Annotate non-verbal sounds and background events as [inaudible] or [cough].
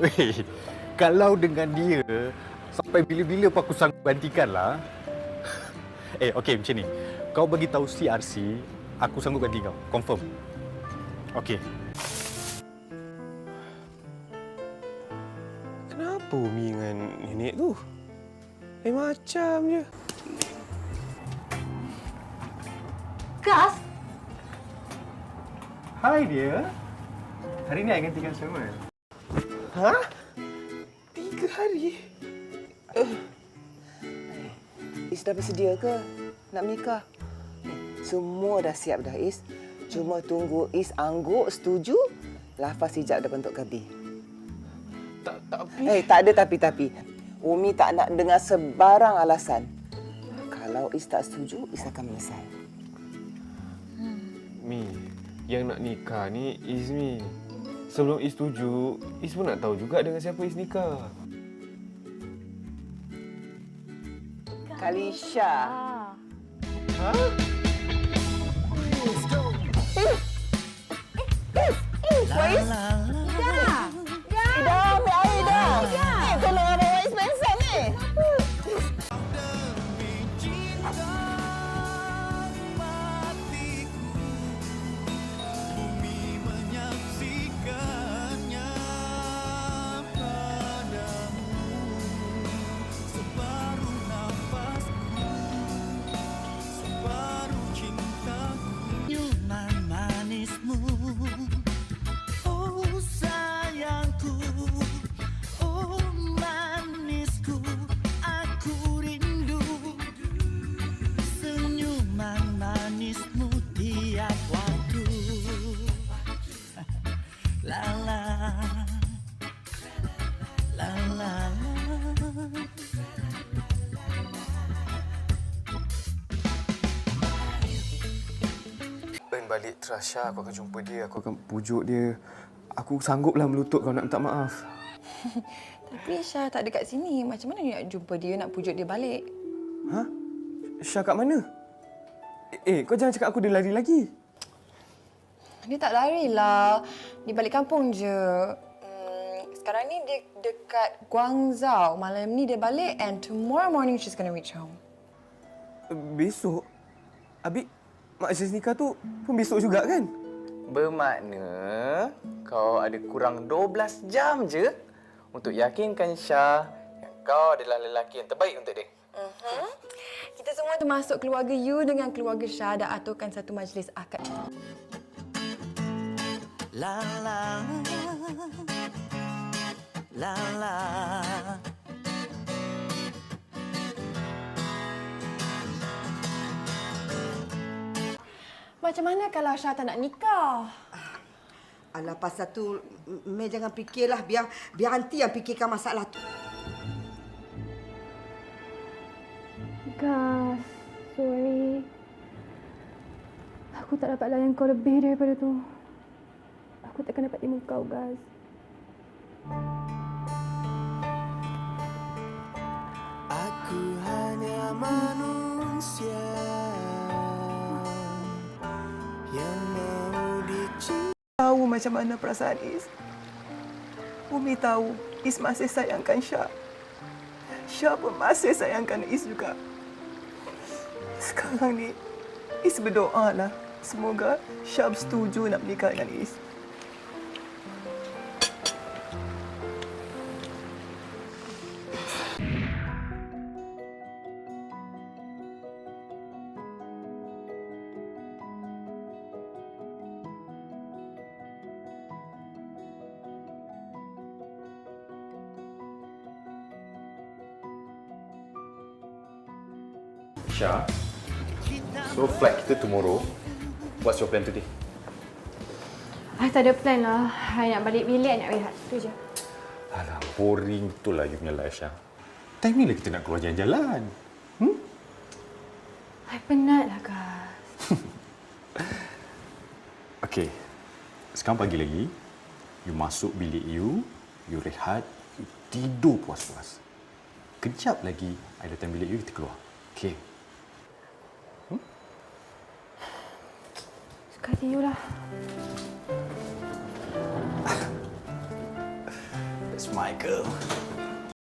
Weh, kalau dengan dia, sampai bila-bila pun aku sanggup gantikan lah. eh, okey macam ni. Kau bagi tahu CRC, aku sanggup ganti kau. Confirm. Okey. Kenapa Umi dengan nenek tu? Eh macam je. Gas? Hai dia. Hari ni I gantikan semua. Ha? Tiga hari? Is dah bersedia ke nak menikah? Semua dah siap dah Is. Cuma tunggu Is angguk setuju, lafaz hijab dah bentuk kadi. Tak, tapi... Eh, tak ada tapi-tapi. Umi tak nak dengar sebarang alasan. Kalau Is tak setuju, Is akan menyesal. Mi, yang nak nikah ni Is Mi. Sebelum Is setuju, Is pun nak tahu juga dengan siapa Is nikah. Kalisha. Ha? Dah, la La la la Earn balik trust Syah, aku akan jumpa dia, aku akan pujuk dia. Aku sangguplah melutut kau nak minta maaf. [laughs] Tapi Syah tak ada kat sini. Macam mana nak jumpa dia, nak pujuk dia balik? Ha? Syah kat mana? Eh, eh, kau jangan cakap aku dia lari lagi. Dia tak lari lah. Dia balik kampung je. Hmm, sekarang ni dia dekat Guangzhou. Malam ni dia balik and tomorrow morning she's gonna reach home. Besok? Abi, mak sis nikah tu pun besok juga kan? Bermakna kau ada kurang 12 jam je untuk yakinkan Syah yang kau adalah lelaki yang terbaik untuk dia. Uh-huh. Kita semua termasuk keluarga you dengan keluarga Syah dah aturkan satu majlis akad. La la La la Macam mana kalau Syah tak nak nikah? Alah pasal tu Mel jangan fikirlah biar biar aunty yang fikirkan masalah tu. Gas, sorry. Aku tak dapat layan kau lebih daripada tu. Aku takkan dapat terima kau, Gas. Aku hanya manusia Yang mau dicintai tahu macam mana perasaan Is. Umi tahu Is masih sayangkan Syah. Syah pun masih sayangkan Is juga. Sekarang ni, Is berdoa lah. Semoga Syah setuju nak menikah dengan Is. Syah. So flight kita tomorrow. What's your plan today? I tak ada plan lah. I nak balik bilik, nak rehat. Itu je. Alah, boring betul lah you punya life, Syah. Time ni lah kita nak keluar jalan-jalan. I penat lah, Gas. [laughs] Okey. Sekarang pagi lagi. You masuk bilik you. You rehat. You tidur puas-puas. Kejap lagi, I datang bilik you, kita keluar. Okey. Yoda. it's my girl.